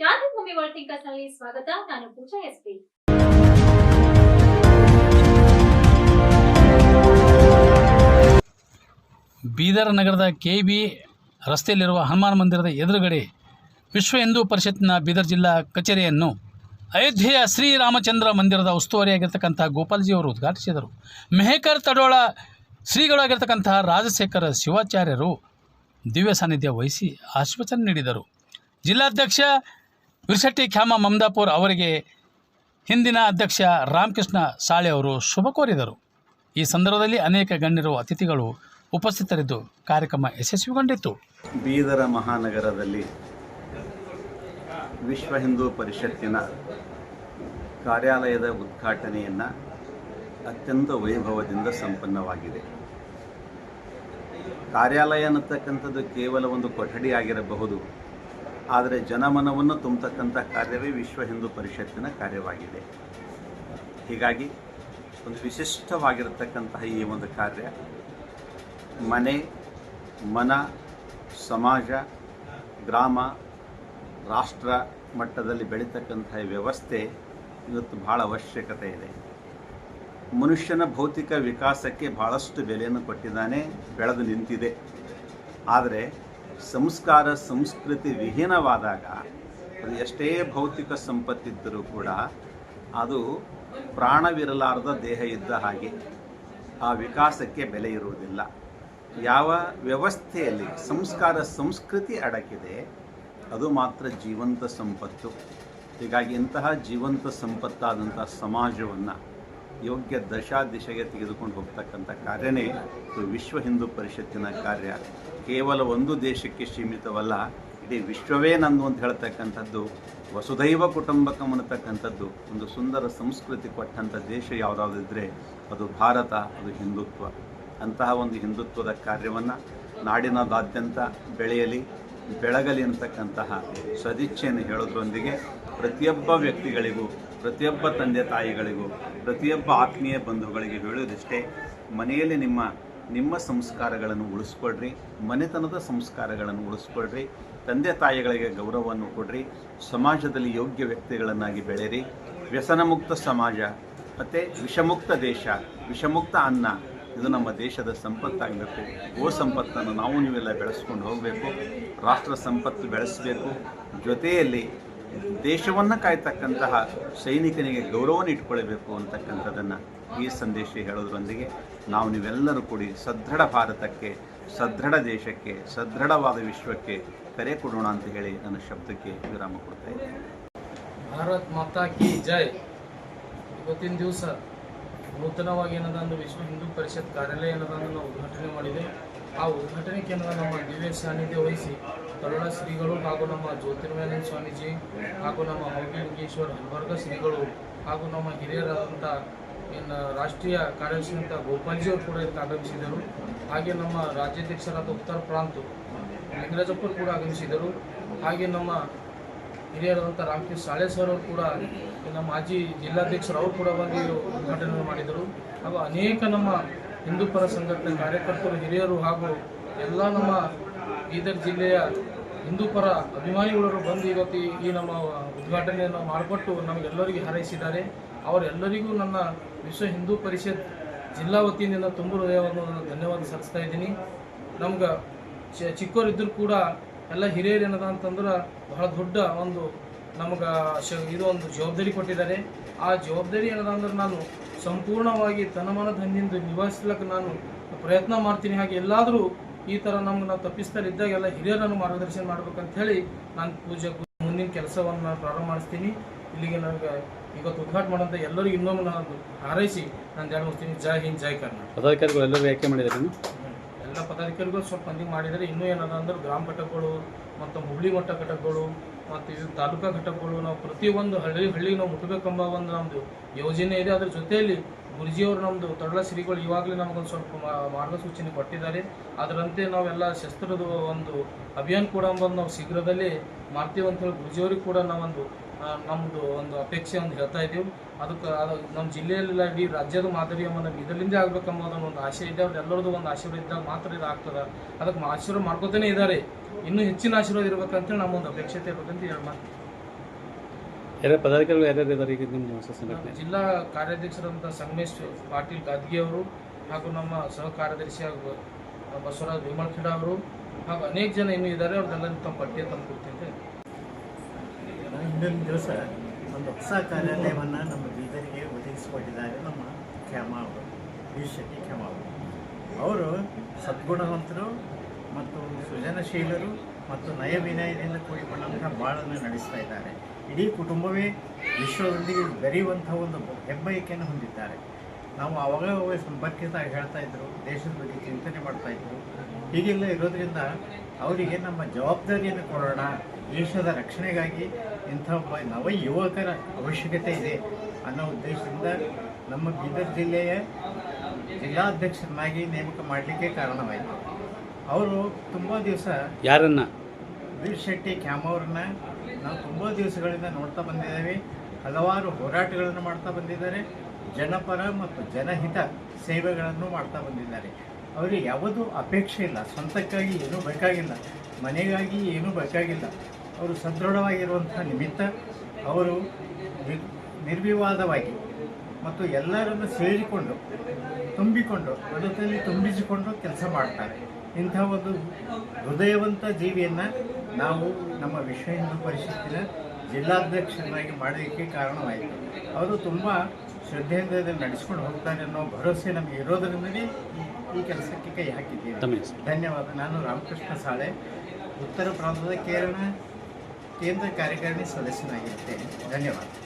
ಕ್ರಾಂತಿಭೂಮಿ ವರ್ಲ್ಡ್ನಲ್ಲಿ ಸ್ವಾಗತ. ನಾನು ಪೂಜಾ ಎಸ್ಪಿ ಬೀದರ್ ನಗರದ ಕೆ ಬಿ ರಸ್ತೆಯಲ್ಲಿರುವ ಹನುಮಾನ್ ಮಂದಿರದ ಎದುರುಗಡೆ ವಿಶ್ವ ಹಿಂದೂ ಪರಿಷತ್ನ ಬೀದರ್ ಜಿಲ್ಲಾ ಕಚೇರಿಯನ್ನು ಅಯೋಧ್ಯೆಯ ಶ್ರೀರಾಮಚಂದ್ರ ಮಂದಿರದ ಉಸ್ತುವಾರಿಯಾಗಿರ್ತಕ್ಕಂಥ ಗೋಪಾಲ್ಜಿ ಅವರು ಉದ್ಘಾಟಿಸಿದರು. ಮೆಹಕರ್ ತಡೋಳ ಶ್ರೀಗಳಾಗಿರ್ತಕ್ಕಂಥ ರಾಜಶೇಖರ ಶಿವಾಚಾರ್ಯರು ದಿವ್ಯ ಸಾನ್ನಿಧ್ಯ ವಹಿಸಿ ಆಶ್ವಾಸನೆ ನೀಡಿದರು. ಜಿಲ್ಲಾಧ್ಯಕ್ಷ ವಿರ್ಶೆಟ್ಟಿ ಖ್ಯಾಮ ಮಮದಾಪುರ್ ಅವರಿಗೆ ಹಿಂದಿನ ಅಧ್ಯಕ್ಷ ರಾಮಕೃಷ್ಣ ಸಾಳೆ ಅವರು ಶುಭ ಕೋರಿದರು. ಈ ಸಂದರ್ಭದಲ್ಲಿ ಅನೇಕ ಗಣ್ಯರು ಅತಿಥಿಗಳು ಉಪಸ್ಥಿತರಿದ್ದು ಕಾರ್ಯಕ್ರಮ ಯಶಸ್ವಿಗೊಂಡಿತ್ತು. ಬೀದರ ಮಹಾನಗರದಲ್ಲಿ ವಿಶ್ವ ಹಿಂದೂ ಪರಿಷತ್ತಿನ ಕಾರ್ಯಾಲಯದ ಉದ್ಘಾಟನೆಯನ್ನು ಅತ್ಯಂತ ವೈಭವದಿಂದ ಸಂಪನ್ನವಾಗಿದೆ. ಕಾರ್ಯಾಲಯ ಅನ್ನತಕ್ಕಂಥದ್ದು ಕೇವಲ ಒಂದು ಕೊಠಡಿ ಆಗಿರಬಹುದು ಆದರೆ ಜನಮನವನ್ನು ತುಂಬತಕ್ಕಂಥ ಕಾರ್ಯವೇ ವಿಶ್ವ ಹಿಂದೂ ಪರಿಷತ್ತಿನ ಕಾರ್ಯವಾಗಿದೆ. ಹೀಗಾಗಿ ಒಂದು ವಿಶಿಷ್ಟವಾಗಿರತಕ್ಕಂತಹ ಈ ಒಂದು ಕಾರ್ಯ, ಮನೆ, ಮನ, ಸಮಾಜ, ಗ್ರಾಮ, ರಾಷ್ಟ್ರ ಮಟ್ಟದಲ್ಲಿ ಬೆಳೀತಕ್ಕಂತಹ ವ್ಯವಸ್ಥೆ ಇವತ್ತು ಭಾಳ ಅವಶ್ಯಕತೆ ಇದೆ. ಮನುಷ್ಯನ ಭೌತಿಕ ವಿಕಾಸಕ್ಕೆ ಭಾಳಷ್ಟು ಬೆಲೆಯನ್ನು ಕೊಟ್ಟಿದ್ದಾನೆ, ಬೆಳೆದು ನಿಂತಿದೆ. ಆದರೆ ಸಂಸ್ಕಾರ, ಸಂಸ್ಕೃತಿ ವಿಹೀನವಾದಾಗ ಅದು ಎಷ್ಟೇ ಭೌತಿಕ ಸಂಪತ್ತಿದ್ದರೂ ಕೂಡ ಅದು ಪ್ರಾಣವಿರಲಾರದ ದೇಹ ಇದ್ದ ಹಾಗೆ ಆ ವಿಕಾಸಕ್ಕೆ ಬೆಲೆ ಇರುವುದಿಲ್ಲ. ಯಾವ ವ್ಯವಸ್ಥೆಯಲ್ಲಿ ಸಂಸ್ಕಾರ, ಸಂಸ್ಕೃತಿ ಅಡಕಿದೆ ಅದು ಮಾತ್ರ ಜೀವಂತ ಸಂಪತ್ತು. ಹೀಗಾಗಿ ಇಂತಹ ಜೀವಂತ ಸಂಪತ್ತಾದಂಥ ಸಮಾಜವನ್ನು ಯೋಗ್ಯ ದಶಾ ದಿಶೆಗೆ ತೆಗೆದುಕೊಂಡು ಹೋಗ್ತಕ್ಕಂಥ ಕಾರ್ಯನೇ ವಿಶ್ವ ಹಿಂದೂ ಪರಿಷತ್ತಿನ ಕಾರ್ಯ. ಕೇವಲ ಒಂದು ದೇಶಕ್ಕೆ ಸೀಮಿತವಲ್ಲ, ಇಡೀ ವಿಶ್ವವೇ ನಂದು ಅಂತ ಹೇಳ್ತಕ್ಕಂಥದ್ದು, ವಸುದೈವ ಕುಟುಂಬಕಂ ಅನ್ನತಕ್ಕಂಥದ್ದು ಒಂದು ಸುಂದರ ಸಂಸ್ಕೃತಿ ಕೊಟ್ಟಂಥ ದೇಶ ಯಾವುದಾದಿದ್ದರೆ ಅದು ಭಾರತ, ಅದು ಹಿಂದುತ್ವ. ಅಂತಹ ಒಂದು ಹಿಂದುತ್ವದ ಕಾರ್ಯವನ್ನು ನಾಡಿನದಾದ್ಯಂತ ಬೆಳೆಯಲಿ ಬೆಳಗಲಿ ಅಂತಕ್ಕಂತಹ ಸದಿಚ್ಛೆಯನ್ನು ಹೇಳೋದ್ರೊಂದಿಗೆ ಪ್ರತಿಯೊಬ್ಬ ವ್ಯಕ್ತಿಗಳಿಗೂ, ಪ್ರತಿಯೊಬ್ಬ ತಂದೆ ತಾಯಿಗಳಿಗೂ, ಪ್ರತಿಯೊಬ್ಬ ಆತ್ಮೀಯ ಬಂಧುಗಳಿಗೆ ಹೇಳೋದಿಷ್ಟೇ, ಮನೆಯಲ್ಲಿ ನಿಮ್ಮ ನಿಮ್ಮ ಸಂಸ್ಕಾರಗಳನ್ನು ಉಳಿಸ್ಕೊಳ್ರಿ ಮನೆತನದ ಸಂಸ್ಕಾರಗಳನ್ನು ಉಳಿಸ್ಕೊಳ್ರಿ ತಂದೆ ತಾಯಿಗಳಿಗೆ ಗೌರವವನ್ನು ಕೊಡ್ರಿ, ಸಮಾಜದಲ್ಲಿ ಯೋಗ್ಯ ವ್ಯಕ್ತಿಗಳನ್ನಾಗಿ ಬೆಳೆಯಿರಿ. ವ್ಯಸನಮುಕ್ತ ಸಮಾಜ, ಮತ್ತು ವಿಷಮುಕ್ತ ದೇಶ, ವಿಷಮುಕ್ತ ಅನ್ನ ಇದು ನಮ್ಮ ದೇಶದ ಸಂಪತ್ತಾಗಬೇಕು ಗೋ ಸಂಪತ್ತನ್ನು ನಾವು ನೀವೆಲ್ಲ ಬೆಳೆಸ್ಕೊಂಡು ಹೋಗಬೇಕು. ರಾಷ್ಟ್ರ ಸಂಪತ್ತು ಬೆಳೆಸಬೇಕು. ಜೊತೆಯಲ್ಲಿ ದೇಶವನ್ನು ಕಾಯ್ತಕ್ಕಂತಹ ಸೈನಿಕನಿಗೆ ಗೌರವವನ್ನು ಇಟ್ಕೊಳ್ಬೇಕು ಅಂತಕ್ಕಂಥದ್ದನ್ನು ಈ ಸಂದೇಶ ಹೇಳೋದ್ರೊಂದಿಗೆ ನಾವು ನೀವೆಲ್ಲರೂ ಕೂಡಿ ಸದೃಢ ಭಾರತಕ್ಕೆ, ಸದೃಢ ದೇಶಕ್ಕೆ, ಸದೃಢವಾದ ವಿಶ್ವಕ್ಕೆ ಕರೆ ಕೊಡೋಣ ಅಂತ ಹೇಳಿ ನನ್ನ ಶಬ್ದಕ್ಕೆ ವಿರಾಮ ಕೊಡ್ತಾ ಇದ್ದೇನೆ. ಭಾರತ್ ಮಾತಾ ಕಿ ಜೈ. ಇವತ್ತಿನ ದಿವಸ ನೂತನವಾಗಿ ಏನದ ಒಂದು ವಿಶ್ವ ಹಿಂದೂ ಪರಿಷತ್ ಕಾರ್ಯಾಲಯ ಏನದ ನಾವು ಉದ್ಘಾಟನೆ ಮಾಡಿದೆ. ಆ ಉದ್ಘಾಟನೆಗೆ ಏನದ ನಮ್ಮ ದಿವ್ಯ ಸಾನ್ನಿಧ್ಯ ವಹಿಸಿ ತರುಣ ಶ್ರೀಗಳು ಹಾಗೂ ನಮ್ಮ ಜ್ಯೋತಿರ್ಮಯಾನಂದ ಸ್ವಾಮೀಜಿ ಹಾಗೂ ನಮ್ಮ ಹೌಗಿಲಿಂಗೇಶ್ವರ ಹಲ್ಬರ್ಗ ಶ್ರೀಗಳು ಹಾಗೂ ನಮ್ಮ ಹಿರಿಯರಾದಂಥ ಇನ್ನು ರಾಷ್ಟ್ರೀಯ ಕಾರ್ಯದರ್ಶಿಯಂಥ ಗೋಪಾಲ್ಜಿಯವರು ಕೂಡ ಇದಕ್ಕೆ ಆಗಮಿಸಿದರು. ಹಾಗೆ ನಮ್ಮ ರಾಜ್ಯಾಧ್ಯಕ್ಷರಾದ ಉತ್ತರ ಪ್ರಾಂತ ಲಿಂಗರಾಜಪ್ಪರು ಕೂಡ ಆಗಮಿಸಿದರು. ಹಾಗೆ ನಮ್ಮ ಹಿರಿಯರಾದಂಥ ರಾಮಕೃಷ್ಣ ಸಾಳೆ ಸರ್ ಅವರು ಕೂಡ ನಮ್ಮ ಮಾಜಿ ಜಿಲ್ಲಾಧ್ಯಕ್ಷರು ಅವರು ಕೂಡ ಬಂದು ಉದ್ಘಾಟನೆ ಮಾಡಿದರು. ಹಾಗೂ ಅನೇಕ ನಮ್ಮ ಹಿಂದೂ ಪರ ಸಂಘಟನೆ ಕಾರ್ಯಕರ್ತರು, ಹಿರಿಯರು ಹಾಗೂ ಎಲ್ಲ ನಮ್ಮ ಬೀದರ್ ಜಿಲ್ಲೆಯ ಹಿಂದೂ ಪರ ಅಭಿಮಾನಿಗಳು ಬಂದು ಇವತ್ತು ಈ- ನಮ್ಮ ಉದ್ಘಾಟನೆಯನ್ನು ಮಾಡಿಕೊಟ್ಟು ನಮಗೆಲ್ಲರಿಗೂ ಹಾರೈಸಿದ್ದಾರೆ. ಅವರೆಲ್ಲರಿಗೂ ನನ್ನ ವಿಶ್ವ ಹಿಂದೂ ಪರಿಷತ್ ಜಿಲ್ಲಾ ವತಿಯಿಂದ ತುಂಬ ಹೃದಯವನ್ನು ನಾನು ಧನ್ಯವಾದ ಸಲ್ಲಿಸ್ತಾ ಇದ್ದೀನಿ. ನಮ್ಗೆ ಚಿಕ್ಕವರಿದ್ದರೂ ಕೂಡ ಎಲ್ಲ ಹಿರಿಯರು ಏನದ ಅಂತಂದ್ರೆ ಬಹಳ ದೊಡ್ಡ ಒಂದು ನಮ್ಗೆ ಶ ಇದು ಒಂದು ಜವಾಬ್ದಾರಿ ಕೊಟ್ಟಿದ್ದಾರೆ. ಆ ಜವಾಬ್ದಾರಿ ಏನದ ಅಂದ್ರೆ ನಾನು ಸಂಪೂರ್ಣವಾಗಿ ತನಮನ ಧನ್ಯದಿಂದ ನಿಭಾಯಿಸ್ಲಿಕ್ಕೆ ನಾನು ಪ್ರಯತ್ನ ಮಾಡ್ತೀನಿ. ಹಾಗೆ ಎಲ್ಲಾದರೂ ಈ ಥರ ನಮ್ಗೆ ನಾವು ತಪ್ಪಿಸ್ತಾ ಇದ್ದಾಗ ಎಲ್ಲ ಹಿರಿಯರನ್ನು ಮಾರ್ಗದರ್ಶನ ಮಾಡ್ಬೇಕಂತ ಹೇಳಿ ನಾನು ಪೂಜೆ ಮುಂದಿನ ಕೆಲಸವನ್ನು ನಾನು ಪ್ರಾರಂಭ ಮಾಡಿಸ್ತೀನಿ. ಇಲ್ಲಿಗೆ ನನಗೆ ಇವತ್ತು ಉದ್ಘಾಟನೆ ಮಾಡೋಂಥ ಎಲ್ಲರಿಗೂ ಇನ್ನೊಮ್ಮೆ ನಾನು ಹಾರೈಸಿ ನಾನು ಧ್ಯಾನ ಜೈ ಹಿಂದ್, ಜೈ ಕರ್ನಾಟಕ. ಪದಾಧಿಕಾರಿಗಳು ಎಲ್ಲರೂ ಯಾಕೆ ಮಾಡಿದ್ದಾರೆ? ಎಲ್ಲ ಪದಾಧಿಕಾರಿಗಳು ಸ್ವಲ್ಪ ಮಂದಿ ಮಾಡಿದರೆ ಇನ್ನೂ ಏನದ ಅಂದ್ರೆ ಗ್ರಾಮ ಘಟಕಗಳು ಮತ್ತು ಹುಬ್ಳಿ ಮಟ್ಟ ಘಟಕಗಳು ಮತ್ತು ಇದು ತಾಲೂಕಾ ಘಟಕಗಳು ನಾವು ಪ್ರತಿಯೊಂದು ಹಳ್ಳಿ ಹಳ್ಳಿ ನಾವು ಮುಟ್ಟಬೇಕೆಂಬ ಒಂದು ನಮ್ಮದು ಯೋಜನೆ ಇದೆ. ಅದ್ರ ಜೊತೆಯಲ್ಲಿ ಗುರುಜಿಯವರು ನಮ್ಮದು ತೊಡಲ ಶ್ರೀಗಳು ಇವಾಗಲೇ ನಮಗೊಂದು ಸ್ವಲ್ಪ ಮಾರ್ಗಸೂಚನೆ ಕೊಟ್ಟಿದ್ದಾರೆ. ಅದರಂತೆ ನಾವೆಲ್ಲ ಶಸ್ತ್ರದ ಒಂದು ಅಭಿಯಾನ ಕೂಡ ಒಂದು ನಾವು ಶೀಘ್ರದಲ್ಲೇ ಮಾಡ್ತೀವಿ ಅಂತ ಹೇಳಿ ಗುರುಜಿಯವ್ರಿಗೆ ಕೂಡ ನಾವೊಂದು ನಮ್ಮದು ಒಂದು ಅಪೇಕ್ಷೆ ಒಂದು ಹೇಳ್ತಾ ಇದ್ದೀವಿ. ಅದಕ್ಕೆ ಅದು ನಮ್ಮ ಜಿಲ್ಲೆಯಲ್ಲೆಲ್ಲ ಇಡೀ ರಾಜ್ಯದ ಮಾದರಿ ನಮ್ಮ ಇದರಿಂದ ಆಗ್ಬೇಕನ್ನೋದನ್ನ ಒಂದು ಆಶೆ ಇದೆ. ಅವ್ರೆಲ್ಲರದ್ದು ಒಂದು ಆಶೀರ್ವಾದ ಇದ್ದಾಗ ಮಾತ್ರ ಇದಾಗ್ತದ. ಆಗ್ತದೆ ಅದಕ್ಕೆ ಆಶೀರ್ವಾದ ಮಾಡ್ಕೋತಾನೆ ಇದ್ದಾರೆ. ಇನ್ನೂ ಹೆಚ್ಚಿನ ಆಶೀರ್ವಾದ ಇರ್ಬೇಕಂತೇಳಿ ನಮ್ಮೊಂದು ಅಪೇಕ್ಷತೆ ಇರ್ಬೇಕಂತ ಹೇಳಿ ಮಾಡ್ತೀವಿ ಯಾರ್ಯಾರು ಪದಾಧಿಕಾರಿಗಳು ಯಾರ್ಯಾರು ಇದ್ದಾರೆ ಈಗ ನಿಮ್ಮ ಹೊಸ ಸಂಘಟನೆ? ಜಿಲ್ಲಾ ಕಾರ್ಯಾಧ್ಯಕ್ಷರಂತ ಸಂಗಮೇಶ್ ಪಾಟೀಲ್ ಗಾದ್ಗಿ ಅವರು ಹಾಗೂ ನಮ್ಮ ಸಹ ಕಾರ್ಯದರ್ಶಿ ಹಾಗೂ ಬಸವರಾಜ್ ವಿಮಲ್ ಅವರು ಹಾಗೂ ಅನೇಕ ಜನ ಇನ್ನೂ ಇದ್ದಾರೆ. ಅವ್ರದ್ದೆಲ್ಲ ತಮ್ಮ ಪಟ್ಟಿಯ ತಂದು ಕೊಡ್ತೀನಿ ಹಿಂದಿನ ದಿವಸ ಒಂದು ಹೊಸ ಕಾರ್ಯಾಲಯವನ್ನು ನಮ್ಮ ಬೀದರಿಗೆ ಒದಗಿಸಿಕೊಟ್ಟಿದ್ದಾರೆ ನಮ್ಮ ಖ್ಯಾಮ ಅವರು ವಿ ಶೆಟ್ಟಿ ಅವರು ಅವರು ಸದ್ಗುಣವಂತರು ಮತ್ತು ಸೃಜನಶೀಲರು ಮತ್ತು ನಯ ವಿನಯದಿಂದ ಕೂಡಿಕೊಂಡಂತಹ ಬಾಳನ್ನು ನಡೆಸ್ತಾ ಇದ್ದಾರೆ. ಇಡೀ ಕುಟುಂಬವೇ ವಿಶ್ವದೊಂದಿಗೆ ಬೆರೆಯುವಂಥ ಒಂದು ಹೆಬ್ಬಯಕೆಯನ್ನು ಹೊಂದಿದ್ದಾರೆ. ನಾವು ಅವಾಗ ಸಂಪರ್ಕಿತ ಹೇಳ್ತಾ ಇದ್ರು, ದೇಶದ ಬಗ್ಗೆ ಚಿಂತನೆ ಮಾಡ್ತಾ ಇದ್ರು. ಹೀಗೆಲ್ಲ ಇರೋದ್ರಿಂದ ಅವರಿಗೆ ನಮ್ಮ ಜವಾಬ್ದಾರಿಯನ್ನು ಕೊಡೋಣ, ದೇಶದ ರಕ್ಷಣೆಗಾಗಿ ಇಂಥ ಒಬ್ಬ ನವ ಯುವಕರ ಅವಶ್ಯಕತೆ ಇದೆ ಅನ್ನೋ ಉದ್ದೇಶದಿಂದ ನಮ್ಮ ಬೀದರ್ ಜಿಲ್ಲೆಯ ಜಿಲ್ಲಾಧ್ಯಕ್ಷರನ್ನಾಗಿ ನೇಮಕ ಮಾಡಲಿಕ್ಕೆ ಕಾರಣವಾಯಿತು. ಅವರು ತುಂಬ ದಿವಸ ಯಾರನ್ನ? ವೀರ್ ಶೆಟ್ಟಿ ಕ್ಯಾಮವ್ರನ್ನ ನಾವು ತುಂಬ ದಿವಸಗಳಿಂದ ನೋಡ್ತಾ ಬಂದಿದ್ದೇವೆ. ಹಲವಾರು ಹೋರಾಟಗಳನ್ನು ಮಾಡ್ತಾ ಬಂದಿದ್ದಾರೆ. ಜನಪರ ಮತ್ತು ಜನಹಿತ ಸೇವೆಗಳನ್ನು ಮಾಡ್ತಾ ಬಂದಿದ್ದಾರೆ. ಅವರಿಗೆ ಯಾವುದೂ ಅಪೇಕ್ಷೆ ಇಲ್ಲ. ಸ್ವಂತಕ್ಕಾಗಿ ಏನೂ ಬೇಕಾಗಿಲ್ಲ. ಮನೆಗಾಗಿ ಏನೂ ಬೇಕಾಗಿಲ್ಲ. ಅವರು ಸದೃಢವಾಗಿರುವಂಥ ನಿಮಿತ್ತ ಅವರು ನಿರ್ವಿವಾದವಾಗಿ ಮತ್ತು ಎಲ್ಲರನ್ನು ಸೇರಿಕೊಂಡು ತುಂಬಿಕೊಂಡು ಬದುಕಲ್ಲಿ ತುಂಬಿಸಿಕೊಂಡು ಕೆಲಸ ಮಾಡ್ತಾರೆ. ಇಂಥ ಒಂದು ಹೃದಯವಂತ ಜೀವಿಯನ್ನು ನಾವು ನಮ್ಮ ವಿಶ್ವ ಹಿಂದೂ ಪರಿಷತ್ತಿನ ಜಿಲ್ಲಾಧ್ಯಕ್ಷರನ್ನಾಗಿ ಮಾಡಲಿಕ್ಕೆ ಕಾರಣವಾಯಿತು. ಅವರು ತುಂಬ ಶ್ರದ್ಧೆಯಿಂದ ನಡೆಸ್ಕೊಂಡು ಹೋಗ್ತಾರೆ ಅನ್ನೋ ಭರವಸೆ ನಮಗೆ ಇರೋದರಿಂದಲೇ ಈ- ಈ ಕೆಲಸಕ್ಕೆ ಕೈ ಹಾಕಿದ್ದೀವಿ. ಧನ್ಯವಾದ. ನಾನು ರಾಮಕೃಷ್ಣ ಸಾಳೆ. ಉತ್ತರ ಪ್ರಾಂತದ ಕೇರಳ केंद्र कार्यकारिणी सदस्य नहीं होते हैं। धन्यवाद।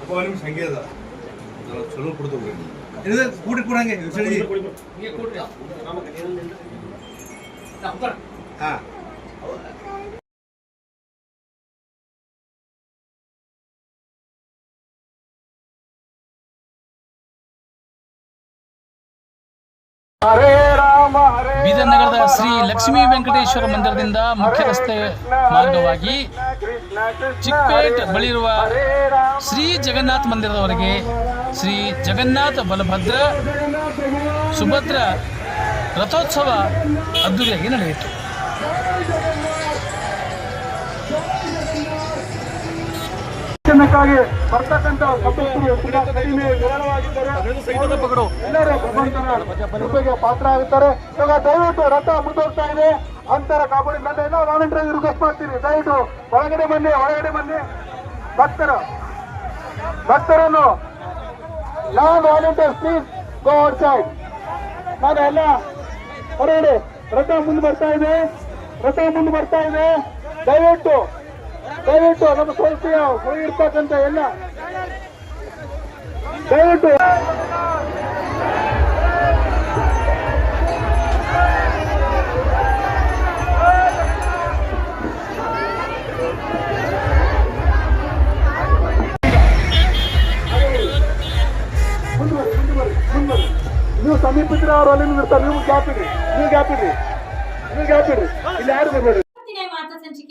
ಅಪ್ಪ ನಿಮ್ಗೆ ಸಂಖ್ಯೆ ಅದ ನಾವು ಚಲೋ ಕೊಡ್ತೇವೆ ಇದು ಕೂಡಿ ಕೊಡಂಗೆ ಸರಿ ಹಾಂ ಬೀದರ್ ನಗರದ ಶ್ರೀ ಲಕ್ಷ್ಮೀ ವೆಂಕಟೇಶ್ವರ ಮಂದಿರದಿಂದ ಮುಖ್ಯ ರಸ್ತೆ ಮಾರ್ಗವಾಗಿ ಚಿಕ್ಕಪೇಟ್ ಬಳಿರುವ ಶ್ರೀ ಜಗನ್ನಾಥ ಮಂದಿರದವರೆಗೆ ಶ್ರೀ ಜಗನ್ನಾಥ ಬಲಭದ್ರ ಸುಭದ್ರ ರಥೋತ್ಸವ ಅದ್ದೂರಿಯಾಗಿ ನಡೆಯಿತು. ಶಿಕ್ಷಣಕ್ಕಾಗಿ ಬರ್ತಕ್ಕಂಥ ಸದಸ್ಯರು ತುಂಬಾ ಕಡಿಮೆ ವಿರಳವಾಗಿದ್ದಾರೆ ಎಲ್ಲರೂ ಭಗವಂತನ ಕೃಪೆಗೆ ಪಾತ್ರ ಆಗುತ್ತಾರೆ. ಇವಾಗ ದಯವಿಟ್ಟು ರಥ ಮುಂದೋಗ್ತಾ ಇದೆ. ಅಂತರ ಕಾಪಾಡಿ. ನನ್ನ ಎಲ್ಲ ವಾಲಂಟಿಯರ್ ರಿಕ್ವೆಸ್ಟ್ ಮಾಡ್ತೀನಿ. ದಯವಿಟ್ಟು ಒಳಗಡೆ ಬನ್ನಿ ಒಳಗಡೆ ಬನ್ನಿ. ಭಕ್ತರು ಭಕ್ತರನ್ನು non volunteers please go outside ನಾನು ಎಲ್ಲ ಹೊರಗಡೆ ರಥ ಮುಂದೆ ಬರ್ತಾ ಇದೆ. ರಥ ಮುಂದೆ ಬರ್ತಾ ಇದೆ. ದಯವಿಟ್ಟು ದಯವಿಟ್ಟು ನಮ್ಮ ಸಂಸ್ಥೆಯ ಇರ್ತಕ್ಕಂಥ ಎಲ್ಲ ದಯವಿಟ್ಟು ನೀವು ಸಮೀಪಿಸಿದ್ರೆ ಅವ್ರು ಅಲ್ಲಿ ನಿಂದಿರ್ತಾರೆ ನೀವು ಗ್ಯಾಪ್ ಇಡ್ರಿ ನೀವು ಗ್ಯಾಪ್ ಇಡ್ರಿ ನೀವು ಗ್ಯಾಪ್ ಇಡ್ರಿ ಇಲ್ಲಿ ಯಾರು ಬರ್ಬೇಡಿ